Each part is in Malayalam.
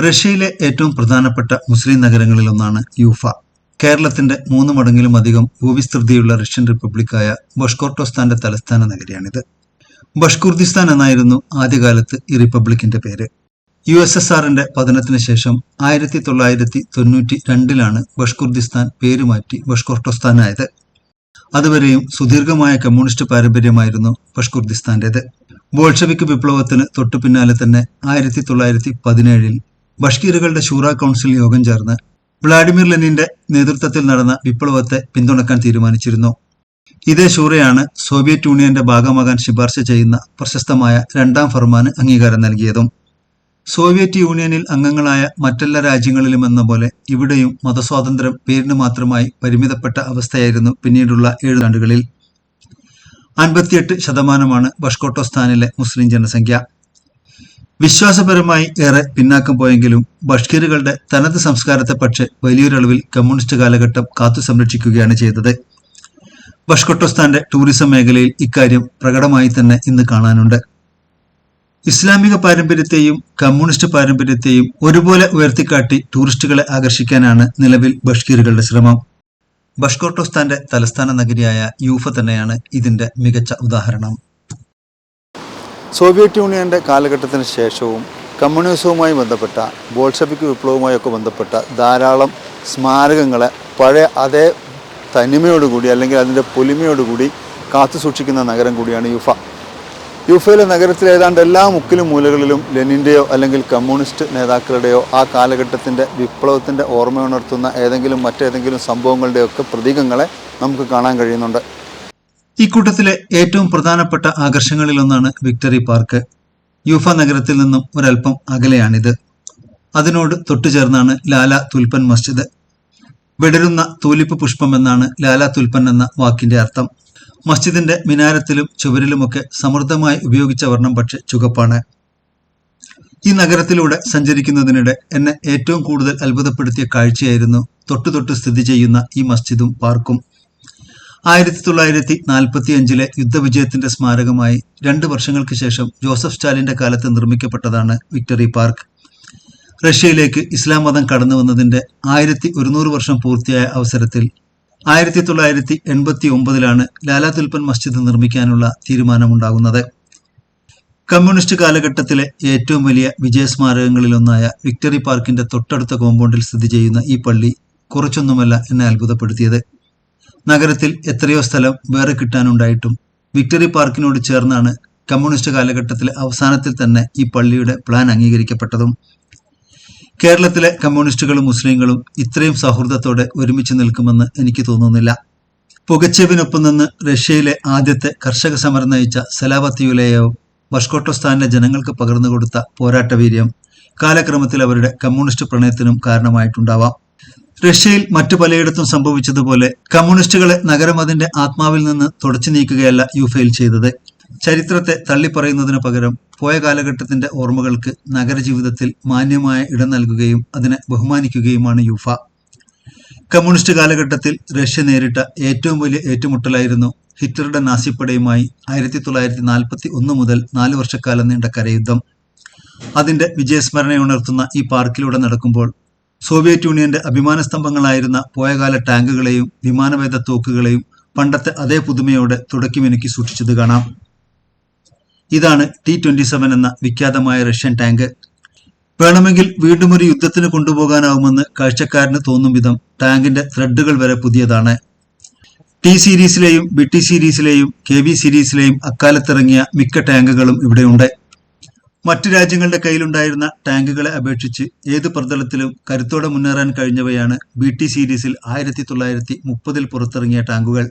റഷ്യയിലെ ഏറ്റവും പ്രധാനപ്പെട്ട മുസ്ലിം നഗരങ്ങളിൽ ഒന്നാണ് യൂഫ. കേരളത്തിന്റെ മൂന്ന് മടങ്ങിലും അധികം ഭൂവിസ്തൃതിയുള്ള റഷ്യൻ റിപ്പബ്ലിക്കായ ബഷ്കോർട്ടോസ്ഥാന്റെ തലസ്ഥാന നഗരിയാണിത്. ബഷ്കുർദിസ്ഥാൻ എന്നായിരുന്നു ആദ്യകാലത്ത് ഈ റിപ്പബ്ലിക്കിന്റെ പേര്. യു എസ് എസ് ആറിന്റെ പതനത്തിന് ശേഷം ആയിരത്തി തൊള്ളായിരത്തി തൊണ്ണൂറ്റി രണ്ടിലാണ് ബഷ്കുർദിസ്ഥാൻ പേരുമാറ്റി ബഷ്കോർട്ടോസ്ഥാനായത്. അതുവരെയും സുദീർഘമായ കമ്മ്യൂണിസ്റ്റ് പാരമ്പര്യമായിരുന്നു ബഷ്കുർദിസ്ഥാന്റേത്. ബോൾഷവിക് വിപ്ലവത്തിന് തൊട്ടു പിന്നാലെ തന്നെ ആയിരത്തി തൊള്ളായിരത്തി പതിനേഴിൽ ബഷ്കീറുകളുടെ ഷൂറ കൗൺസിൽ യോഗം ചേർന്ന് വ്ളാഡിമിർ ലെനിന്റെ നേതൃത്വത്തിൽ നടന്ന വിപ്ലവത്തെ പിന്തുണക്കാൻ തീരുമാനിച്ചിരുന്നു. ഇതേ ഷൂറയാണ് സോവിയറ്റ് യൂണിയന്റെ ഭാഗമാകാൻ ശുപാർശ ചെയ്യുന്ന പ്രശസ്തമായ രണ്ടാം ഫർമാന് അംഗീകാരം നൽകിയതും. സോവിയറ്റ് യൂണിയനിൽ അംഗങ്ങളായ മറ്റെല്ലാ രാജ്യങ്ങളിലും എന്ന പോലെ ഇവിടെയും മതസ്വാതന്ത്ര്യം പേരിന് മാത്രമായി പരിമിതപ്പെട്ട അവസ്ഥയായിരുന്നു പിന്നീടുള്ള ഏഴാണ്ടുകളിൽ അൻപത്തിയെട്ട് ശതമാനമാണ് ബഷ്കോട്ടോസ്ഥാനിലെ മുസ്ലിം ജനസംഖ്യ. വിശ്വാസപരമായി ഏറെ പിന്നാക്കം പോയെങ്കിലും ബഷ്കീറുകളുടെ തനത് സംസ്കാരത്തെ പക്ഷേ വലിയൊരളവിൽ കമ്മ്യൂണിസ്റ്റ് കാലഘട്ടം കാത്തു സംരക്ഷിക്കുകയാണ് ചെയ്തത്. ബഷ്കൊട്ടോസ്ഥാന്റെ ടൂറിസം മേഖലയിൽ ഇക്കാര്യം പ്രകടമായി തന്നെ ഇന്ന് കാണാനുണ്ട്. ഇസ്ലാമിക പാരമ്പര്യത്തെയും കമ്മ്യൂണിസ്റ്റ് പാരമ്പര്യത്തെയും ഒരുപോലെ ഉയർത്തിക്കാട്ടി ടൂറിസ്റ്റുകളെ ആകർഷിക്കാനാണ് നിലവിൽ ബഷ്കീറുകളുടെ ശ്രമം. ബഷ്കോട്ടോസ്ഥാന്റെ തലസ്ഥാന നഗരിയായ യൂഫ തന്നെയാണ് ഇതിന്റെ മികച്ച ഉദാഹരണം. സോവിയറ്റ് യൂണിയന്റെ കാലഘട്ടത്തിന് ശേഷവും കമ്മ്യൂണിസവുമായി ബന്ധപ്പെട്ട ബോൾഷവിക് വിപ്ലവവുമായൊക്കെ ബന്ധപ്പെട്ട ധാരാളം സ്മാരകങ്ങളെ പഴയ അതേ തനിമയോടുകൂടി അല്ലെങ്കിൽ അതിന്റെ പൊലിമയോടുകൂടി കാത്തു സൂക്ഷിക്കുന്ന നഗരം കൂടിയാണ് യുഫ. യുഫയിലെ നഗരത്തിലെ ഏതാണ്ട് എല്ലാ മുക്കിലും മൂലകളിലും ലെനിന്റെയോ അല്ലെങ്കിൽ കമ്മ്യൂണിസ്റ്റ് നേതാക്കളുടെയോ ആ കാലഘട്ടത്തിന്റെ വിപ്ലവത്തിന്റെ ഓർമ്മയുണർത്തുന്ന ഏതെങ്കിലും മറ്റേതെങ്കിലും സംഭവങ്ങളുടെയൊക്കെ പ്രതീകങ്ങളെ നമുക്ക് കാണാൻ കഴിയുന്നുണ്ട്. ഇക്കൂട്ടത്തിലെ ഏറ്റവും പ്രധാനപ്പെട്ട ആകർഷണങ്ങളിൽ ഒന്നാണ് വിക്ടറി പാർക്ക്. യൂഫ നഗരത്തിൽ നിന്നും ഒരൽപ്പം അകലെയാണിത്. അതിനോട് തൊട്ടുചേർന്നാണ് ലാല തുൽപ്പൻ മസ്ജിദ്. വിടരുന്ന തൂലിപ്പ് പുഷ്പം എന്നാണ് ലാല തുൽപ്പൻ എന്ന വാക്കിന്റെ അർത്ഥം. മസ്ജിദിന്റെ മിനാരത്തിലും ചുവരിലുമൊക്കെ സമൃദ്ധമായി ഉപയോഗിച്ച വർണം പക്ഷെ ചുകപ്പാണ്. ഈ നഗരത്തിലൂടെ സഞ്ചരിക്കുന്നതിനിടെ എന്നെ ഏറ്റവും കൂടുതൽ അത്ഭുതപ്പെടുത്തിയ കാഴ്ചയായിരുന്നു തൊട്ടു തൊട്ട് സ്ഥിതി ചെയ്യുന്ന ഈ മസ്ജിദും പാർക്കും. ആയിരത്തി തൊള്ളായിരത്തി നാൽപ്പത്തി അഞ്ചിലെ യുദ്ധവിജയത്തിന്റെ സ്മാരകമായി രണ്ട് വർഷങ്ങൾക്ക് ശേഷം ജോസഫ് സ്റ്റാലിന്റെ കാലത്ത് നിർമ്മിക്കപ്പെട്ടതാണ് വിക്ടറി പാർക്ക്. റഷ്യയിലേക്ക് ഇസ്ലാം മതം കടന്നു വന്നതിന്റെ ആയിരത്തി ഒരുന്നൂറ് വർഷം പൂർത്തിയായ അവസരത്തിൽ ആയിരത്തി തൊള്ളായിരത്തി എൺപത്തി ഒമ്പതിലാണ് ലാലാ തുൽപ്പൻ മസ്ജിദ് നിർമ്മിക്കാനുള്ള തീരുമാനമുണ്ടാകുന്നത്. കമ്മ്യൂണിസ്റ്റ് കാലഘട്ടത്തിലെ ഏറ്റവും വലിയ വിജയസ്മാരകങ്ങളിലൊന്നായ വിക്ടറി പാർക്കിന്റെ തൊട്ടടുത്ത കോമ്പൗണ്ടിൽ സ്ഥിതി ചെയ്യുന്ന ഈ പള്ളി കുറച്ചൊന്നുമല്ല എന്നെ അത്ഭുതപ്പെടുത്തിയത്. നഗരത്തിൽ എത്രയോ സ്ഥലം വേറെ കിട്ടാനുണ്ടായിട്ടും. വിക്ടറി പാർക്കിനോട് ചേർന്നാണ് കമ്മ്യൂണിസ്റ്റ് കാലഘട്ടത്തിലെ അവസാനത്തിൽ തന്നെ ഈ പള്ളിയുടെ പ്ലാൻ അംഗീകരിക്കപ്പെട്ടതും. കേരളത്തിലെ കമ്മ്യൂണിസ്റ്റുകളും മുസ്ലിങ്ങളും ഇത്രയും സൗഹൃദത്തോടെ ഒരുമിച്ച് നിൽക്കുമെന്ന് എനിക്ക് തോന്നുന്നില്ല. പുകച്ചെവിനൊപ്പം നിന്ന് റഷ്യയിലെ ആദ്യത്തെ കർഷക സമരം നയിച്ച സലാബത്തിയുലയവും വഷ്കോട്ടോസ്ഥാനിലെ ജനങ്ങൾക്ക് പകർന്നു കൊടുത്ത പോരാട്ടവീര്യം കാലക്രമത്തിൽ അവരുടെ കമ്മ്യൂണിസ്റ്റ് പ്രണയത്തിനും കാരണമായിട്ടുണ്ടാവാം. റഷ്യയിൽ മറ്റു പലയിടത്തും സംഭവിച്ചതുപോലെ കമ്മ്യൂണിസ്റ്റുകളെ നഗരം അതിന്റെ ആത്മാവിൽ നിന്ന് തുടച്ചു നീക്കുകയല്ല യുഫയിൽ ചെയ്തത്. ചരിത്രത്തെ തള്ളിപ്പറയുന്നതിന് പകരം പോയ കാലഘട്ടത്തിന്റെ ഓർമ്മകൾക്ക് നഗരജീവിതത്തിൽ മാന്യമായ ഇടം നൽകുകയും അതിനെ ബഹുമാനിക്കുകയുമാണ് യുഫ കമ്മ്യൂണിസ്റ്റ് കാലഘട്ടത്തിൽ റഷ്യ നേരിട്ട ഏറ്റവും വലിയ ഏറ്റുമുട്ടലായിരുന്നു ഹിറ്റ്ലറുടെ നാസിപ്പടയുമായി ആയിരത്തി തൊള്ളായിരത്തി നാൽപ്പത്തി ഒന്ന് മുതൽ നാല് വർഷക്കാലം നീണ്ട കരയുദ്ധം. അതിന്റെ വിജയസ്മരണയുണർത്തുന്ന ഈ പാർക്കിലൂടെ നടക്കുമ്പോൾ സോവിയറ്റ് യൂണിയന്റെ അഭിമാന സ്തംഭങ്ങളായിരുന്ന പോയകാല ടാങ്കുകളെയും വിമാനവേദ തോക്കുകളെയും പണ്ടത്തെ അതേ പുതുമയോടെ തുടക്കിമിനുക്കി സൂക്ഷിച്ചത് കാണാം. ഇതാണ് ടി ട്വന്റി സെവൻ എന്ന വിഖ്യാതമായ റഷ്യൻ ടാങ്ക്. വേണമെങ്കിൽ വീണ്ടും ഒരു യുദ്ധത്തിന് കൊണ്ടുപോകാനാവുമെന്ന് കാഴ്ചക്കാരന് തോന്നും വിധം ടാങ്കിന്റെ ത്രെഡുകൾ വരെ പുതിയതാണ്. ടി സീരീസിലെയും ബി ടി സീരീസിലെയും കെ വി സീരീസിലെയും അക്കാലത്തിറങ്ങിയ മിക്ക ടാങ്കുകളും ഇവിടെയുണ്ട്. മറ്റു രാജ്യങ്ങളുടെ കയ്യിലുണ്ടായിരുന്ന ടാങ്കുകളെ അപേക്ഷിച്ച് ഏത് പ്രതലത്തിലും കരുത്തോടെ മുന്നേറാൻ കഴിഞ്ഞവയാണ് ബി ടി സീരീസിൽ ആയിരത്തി തൊള്ളായിരത്തി മുപ്പതിൽ പുറത്തിറങ്ങിയ ടാങ്കുകൾ.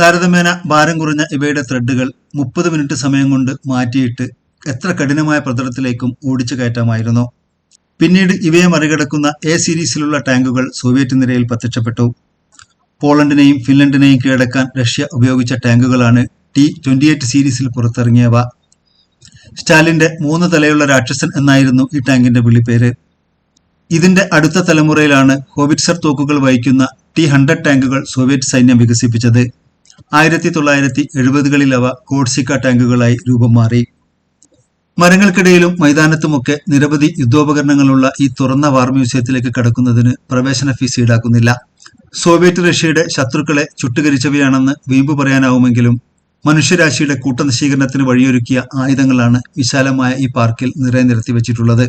താരതമ്യേന ഭാരം കുറഞ്ഞ ഇവയുടെ ത്രെഡുകൾ മുപ്പത് മിനിറ്റ് സമയം കൊണ്ട് മാറ്റിയിട്ട് എത്ര കഠിനമായ പ്രതലത്തിലേക്കും ഓടിച്ചു കയറ്റാമായിരുന്നു പിന്നീട് ഇവയെ മറികടക്കുന്ന എ സീരീസിലുള്ള ടാങ്കുകൾ സോവിയറ്റ് നിരയിൽ പ്രത്യക്ഷപ്പെട്ടു. പോളണ്ടിനെയും ഫിൻലൻഡിനെയും കീഴടക്കാൻ റഷ്യ ഉപയോഗിച്ച ടാങ്കുകളാണ് ടി ട്വന്റി എയ്റ്റ് സീരീസിൽ പുറത്തിറങ്ങിയവ. സ്റ്റാലിന്റെ മൂന്ന് തലയുള്ള രാക്ഷസൻ എന്നായിരുന്നു ഈ ടാങ്കിന്റെ വിളിപ്പേര് ഇതിന്റെ അടുത്ത തലമുറയിലാണ് ഹോബിറ്റ്സർ തോക്കുകൾ വഹിക്കുന്ന ടി ഹൺഡ്രഡ് ടാങ്കുകൾ സോവിയറ്റ് സൈന്യം വികസിപ്പിച്ചത്. ആയിരത്തി തൊള്ളായിരത്തി എഴുപതുകളിൽ അവ കോഡ്സിക്ക ടാങ്കുകളായി രൂപം മാറി. മരങ്ങൾക്കിടയിലും മൈതാനത്തുമൊക്കെ നിരവധി യുദ്ധോപകരണങ്ങളുള്ള ഈ തുറന്ന വാർ മ്യൂസിയത്തിലേക്ക് കടക്കുന്നതിന് പ്രവേശന ഫീസ് ഈടാക്കുന്നില്ല. സോവിയറ്റ് റഷ്യയുടെ ശത്രുക്കളെ ചുട്ടുകരിച്ചവയാണെന്ന് വീമ്പ് പറയാനാവുമെങ്കിലും മനുഷ്യരാശിയുടെ കൂട്ടനശീകരണത്തിന് വഴിയൊരുക്കിയ ആയുധങ്ങളാണ് വിശാലമായ ഈ പാർക്കിൽ നിറയെ നിരത്തി വെച്ചിട്ടുള്ളത്.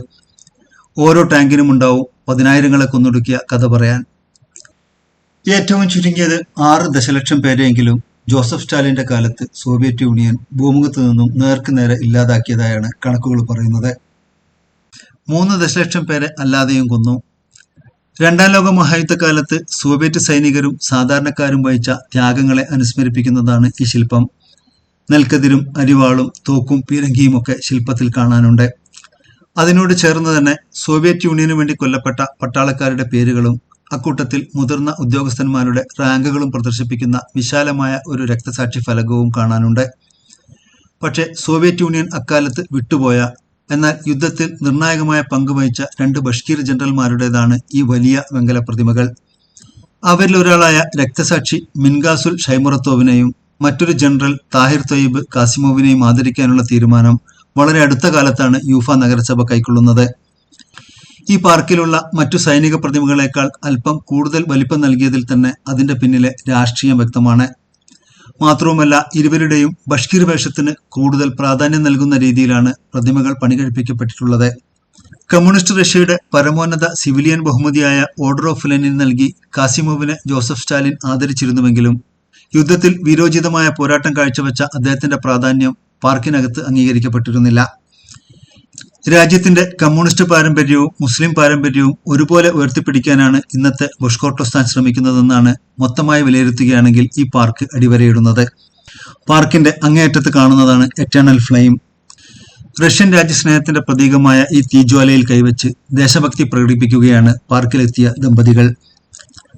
ഓരോ ടാങ്കിനും ഉണ്ടാവും പതിനായിരങ്ങളെ കൊന്നൊടുക്കിയ കഥ പറയാൻ. ഏറ്റവും ചുരുങ്ങിയത് ആറ് ദശലക്ഷം പേരെയെങ്കിലും ജോസഫ് സ്റ്റാലിന്റെ കാലത്ത് സോവിയറ്റ് യൂണിയൻ ഭൂമുഖത്ത് നിന്നും നേർക്ക് നേരെ ഇല്ലാതാക്കിയതായാണ് കണക്കുകൾ പറയുന്നത്. മൂന്ന് ദശലക്ഷം പേരെ അല്ലാതെയും കൊന്നു. രണ്ടാം ലോക മഹായുദ്ധകാലത്ത് സോവിയറ്റ് സൈനികരും സാധാരണക്കാരും വഹിച്ച ത്യാഗങ്ങളെ അനുസ്മരിപ്പിക്കുന്നതാണ് ഈ ശില്പം. നെൽക്കതിരും അരിവാളും തോക്കും പീരങ്കിയും ഒക്കെ ശില്പത്തിൽ കാണാനുണ്ട്. അതിനോട് ചേർന്ന് തന്നെ സോവിയറ്റ് യൂണിയനു വേണ്ടി കൊല്ലപ്പെട്ട പട്ടാളക്കാരുടെ പേരുകളും അക്കൂട്ടത്തിൽ മുതിർന്ന ഉദ്യോഗസ്ഥന്മാരുടെ റാങ്കുകളും പ്രദർശിപ്പിക്കുന്ന വിശാലമായ ഒരു രക്തസാക്ഷി ഫലകവും കാണാനുണ്ട്. പക്ഷെ സോവിയറ്റ് യൂണിയൻ അക്കാലത്ത് വിട്ടുപോയ എന്നാൽ യുദ്ധത്തിൽ നിർണായകമായ പങ്കുവഹിച്ച രണ്ട് ബഷ്കീർ ജനറൽമാരുടേതാണ് ഈ വലിയ വെങ്കല പ്രതിമകൾ അവരിലൊരാളായ രക്തസാക്ഷി മിൻഗാസുൽ ഷൈമുറത്തോവിനെയും മറ്റൊരു ജനറൽ താഹിർ തൊയ്ബ് കാസിമോവിനെയും ആദരിക്കാനുള്ള തീരുമാനം വളരെ അടുത്ത കാലത്താണ് യൂഫ നഗരസഭ കൈക്കൊള്ളുന്നത്. ഈ പാർക്കിലുള്ള മറ്റു സൈനിക പ്രതിമകളേക്കാൾ അല്പം കൂടുതൽ വലിപ്പം നൽകിയതിൽ തന്നെ അതിന്റെ പിന്നിലെ രാഷ്ട്രീയം വ്യക്തമാണ്. മാത്രവുമല്ല ഇരുവരുടെയും ബഷ്കീർ വേഷത്തിന് കൂടുതൽ പ്രാധാന്യം നൽകുന്ന രീതിയിലാണ് പ്രതിമകൾ പണികഴിപ്പിക്കപ്പെട്ടിട്ടുള്ളത്. കമ്മ്യൂണിസ്റ്റ് റഷ്യയുടെ പരമോന്നത സിവിലിയൻ ബഹുമതിയായ ഓർഡർ ഓഫ് ലെനിൻ നൽകി കാസിമോവിനെ ജോസഫ് സ്റ്റാലിൻ ആദരിച്ചിരുന്നുവെങ്കിലും യുദ്ധത്തിൽ വീരോചിതമായ പോരാട്ടം കാഴ്ചവെച്ച അദ്ദേഹത്തിന്റെ പ്രാധാന്യം പാർക്കിനകത്ത് അംഗീകരിക്കപ്പെട്ടിരുന്നില്ല. രാജ്യത്തിന്റെ കമ്മ്യൂണിസ്റ്റ് പാരമ്പര്യവും മുസ്ലിം പാരമ്പര്യവും ഒരുപോലെ ഉയർത്തിപ്പിടിക്കാനാണ് ഇന്നത്തെ ബുഷ്കോട്ടോസ്ഥാൻ ശ്രമിക്കുന്നതെന്നാണ് മൊത്തമായി വിലയിരുത്തുകയാണെങ്കിൽ ഈ പാർക്ക് അടിവരയിടുന്നത്. പാർക്കിന്റെ അങ്ങേയറ്റത്ത് കാണുന്നതാണ് എറ്റേണൽ ഫ്ലെയിം. റഷ്യൻ രാജ്യസ്നേഹത്തിന്റെ പ്രതീകമായ ഈ തീജ്വാലയിൽ കൈവച്ച് ദേശഭക്തി പ്രകടിപ്പിക്കുകയാണ് പാർക്കിലെത്തിയ ദമ്പതികൾ.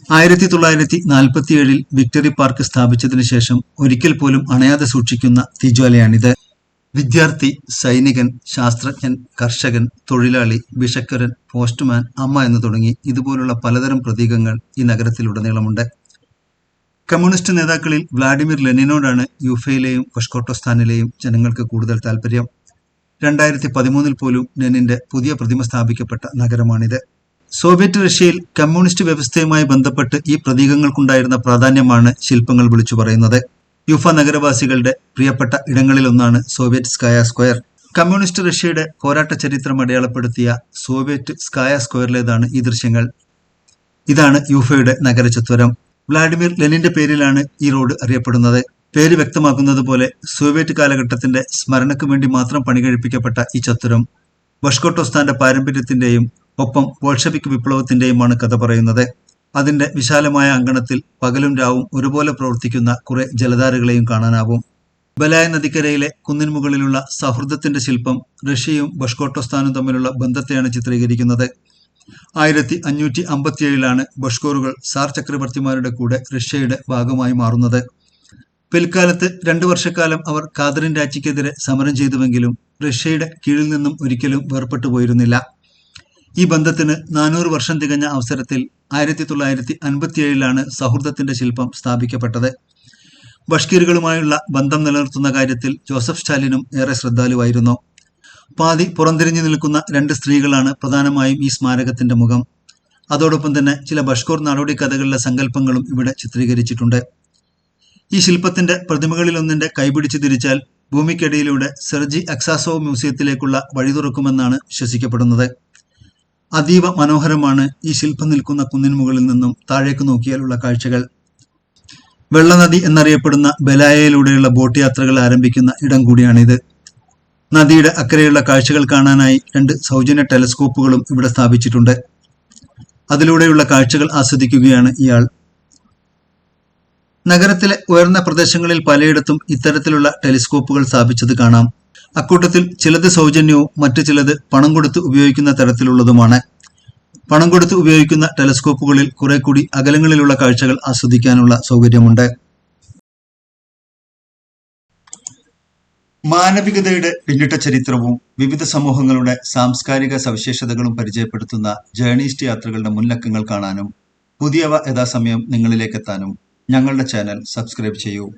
ആയിരത്തി തൊള്ളായിരത്തി നാൽപ്പത്തിയേഴിൽ വിക്ടറി പാർക്ക് സ്ഥാപിച്ചതിനു ശേഷം ഒരിക്കൽ പോലും അണയാതെ സൂക്ഷിക്കുന്ന തീജ്വാലയാണിത് വിദ്യാർത്ഥി സൈനികൻ ശാസ്ത്രജ്ഞൻ കർഷകൻ തൊഴിലാളി ബിഷക്കരൻ പോസ്റ്റ്മാൻ അമ്മ എന്ന് തുടങ്ങി ഇതുപോലുള്ള പലതരം പ്രതീകങ്ങൾ ഈ നഗരത്തിലുടനീളമുണ്ട്. കമ്മ്യൂണിസ്റ്റ് നേതാക്കളിൽ വ്ളാഡിമിർ ലെനിനോടാണ് യുഫയിലെയും പഷ്കോട്ടോസ്ഥാനിലെയും ജനങ്ങൾക്ക് കൂടുതൽ താല്പര്യം രണ്ടായിരത്തി പതിമൂന്നിൽ പോലും ലെനിന്റെ പുതിയ പ്രതിമ സ്ഥാപിക്കപ്പെട്ട നഗരമാണിത്. സോവിയറ്റ് റഷ്യയിൽ കമ്മ്യൂണിസ്റ്റ് വ്യവസ്ഥയുമായി ബന്ധപ്പെട്ട് ഈ പ്രതീകങ്ങൾക്കുണ്ടായിരുന്ന പ്രാധാന്യമാണ് ശില്പങ്ങൾ വിളിച്ചു പറയുന്നത്. യുഫ നഗരവാസികളുടെ പ്രിയപ്പെട്ട ഇടങ്ങളിലൊന്നാണ് സോവിയറ്റ് സ്കായ സ്ക്വയർ. കമ്മ്യൂണിസ്റ്റ് റഷ്യയുടെ പോരാട്ട ചരിത്രം അടയാളപ്പെടുത്തിയ സോവിയറ്റ് സ്കായ സ്ക്വയറിലേതാണ് ഈ ദൃശ്യങ്ങൾ. ഇതാണ് യൂഫയുടെ നഗരചത്വരം. വ്ളാഡിമിർ ലെനിന്റെ പേരിലാണ് ഈ റോഡ് അറിയപ്പെടുന്നത്. പേര് വ്യക്തമാക്കുന്നത് പോലെ സോവിയറ്റ് കാലഘട്ടത്തിന്റെ സ്മരണയ്ക്ക് വേണ്ടി മാത്രം പണികഴിപ്പിക്കപ്പെട്ട ഈ ചത്വരം. വഷ്കോട്ടോസ്ഥാന്റെ പാരമ്പര്യത്തിന്റെയും ഒപ്പം ബോൾഷവിക് വിപ്ലവത്തിന്റെയുമാണ് കഥ പറയുന്നത്. അതിന്റെ വിശാലമായ അങ്കണത്തിൽ പകലും രാവും ഒരുപോലെ പ്രവർത്തിക്കുന്ന കുറെ ജലധാരകളെയും കാണാനാവും. ബലായ നദിക്കരയിലെ കുന്നിൻ മുകളിലുള്ള സൗഹൃദത്തിന്റെ ശില്പം റഷ്യയും ബഷ്കോട്ടോസ്ഥാനും തമ്മിലുള്ള ബന്ധത്തെയാണ് ചിത്രീകരിക്കുന്നത്. ആയിരത്തി അഞ്ഞൂറ്റി അമ്പത്തിയേഴിലാണ് ബഷ്കോറുകൾ സാർ ചക്രവർത്തിമാരുടെ കൂടെ റഷ്യയുടെ ഭാഗമായി മാറുന്നത്. പിൽക്കാലത്ത് രണ്ടു വർഷക്കാലം അവർ കാതറിൻ രാജിക്കെതിരെ സമരം ചെയ്തുവെങ്കിലും റഷ്യയുടെ കീഴിൽ നിന്നും ഒരിക്കലും വേർപെട്ടു പോയിരുന്നില്ല ഈ ബന്ധത്തിന് നാനൂറ് വർഷം തികഞ്ഞ അവസരത്തിൽ ആയിരത്തി തൊള്ളായിരത്തി അൻപത്തിയേഴിലാണ് സൗഹൃദത്തിന്റെ ശില്പം സ്ഥാപിക്കപ്പെട്ടത്. ബഷ്കീറുകളുമായുള്ള ബന്ധം നിലനിർത്തുന്ന കാര്യത്തിൽ ജോസഫ് സ്റ്റാലിനും ഏറെ ശ്രദ്ധാലുവായിരുന്നു. പാതി പുറംതിരിഞ്ഞു നിൽക്കുന്ന രണ്ട് സ്ത്രീകളാണ് പ്രധാനമായും ഈ സ്മാരകത്തിന്റെ മുഖം. അതോടൊപ്പം തന്നെ ചില ബഷ്കോർ നാടോടി കഥകളിലെ സങ്കല്പങ്ങളും ഇവിടെ ചിത്രീകരിച്ചിട്ടുണ്ട്. ഈ ശില്പത്തിന്റെ പ്രതിമകളിലൊന്നിന്റെ കൈപിടിച്ച് തിരിച്ചാൽ ഭൂമിക്കടിയിലൂടെ സെർജി അക്സാസോ മ്യൂസിയത്തിലേക്കുള്ള വഴി തുറക്കുമെന്നാണ് വിശ്വസിക്കപ്പെടുന്നത്. അതീവ മനോഹരമാണ് ഈ ശില്പം നിൽക്കുന്ന കുന്നിന് മുകളിൽ നിന്നും താഴേക്ക് നോക്കിയാലുള്ള കാഴ്ചകൾ. വെള്ളനദി എന്നറിയപ്പെടുന്ന ബലായയിലൂടെയുള്ള ബോട്ട് യാത്രകൾ ആരംഭിക്കുന്ന ഇടം കൂടിയാണിത്. നദിയുടെ അക്കരെയുള്ള കാഴ്ചകൾ കാണാനായി രണ്ട് സൗജന്യ ടെലസ്കോപ്പുകളും ഇവിടെ സ്ഥാപിച്ചിട്ടുണ്ട്. അതിലൂടെയുള്ള കാഴ്ചകൾ ആസ്വദിക്കുകയാണ് ഇയാൾ. നഗരത്തിലെ ഉയർന്ന പ്രദേശങ്ങളിൽ പലയിടത്തും ഇത്തരത്തിലുള്ള ടെലിസ്കോപ്പുകൾ സ്ഥാപിച്ചത് കാണാം. അക്കൂട്ടത്തിൽ ചിലത് സൗജന്യവും മറ്റു ചിലത് പണം കൊടുത്ത് ഉപയോഗിക്കുന്ന തരത്തിലുള്ളതുമാണ്. പണം കൊടുത്ത് ഉപയോഗിക്കുന്ന ടെലസ്കോപ്പുകളിൽ കുറെ കൂടി അകലങ്ങളിലുള്ള കാഴ്ചകൾ ആസ്വദിക്കാനുള്ള സൗകര്യമുണ്ട്. മാനവികതയുടെ പിന്നിട്ട ചരിത്രവും വിവിധ സമൂഹങ്ങളുടെ സാംസ്കാരിക സവിശേഷതകളും പരിചയപ്പെടുത്തുന്ന ജേണീസ്റ്റ് യാത്രകളുടെ മുൻലക്കങ്ങൾ കാണാനും പുതിയവ യഥാസമയം നിങ്ങളിലേക്കെത്താനും ഞങ്ങളുടെ ചാനൽ സബ്സ്ക്രൈബ് ചെയ്യൂ.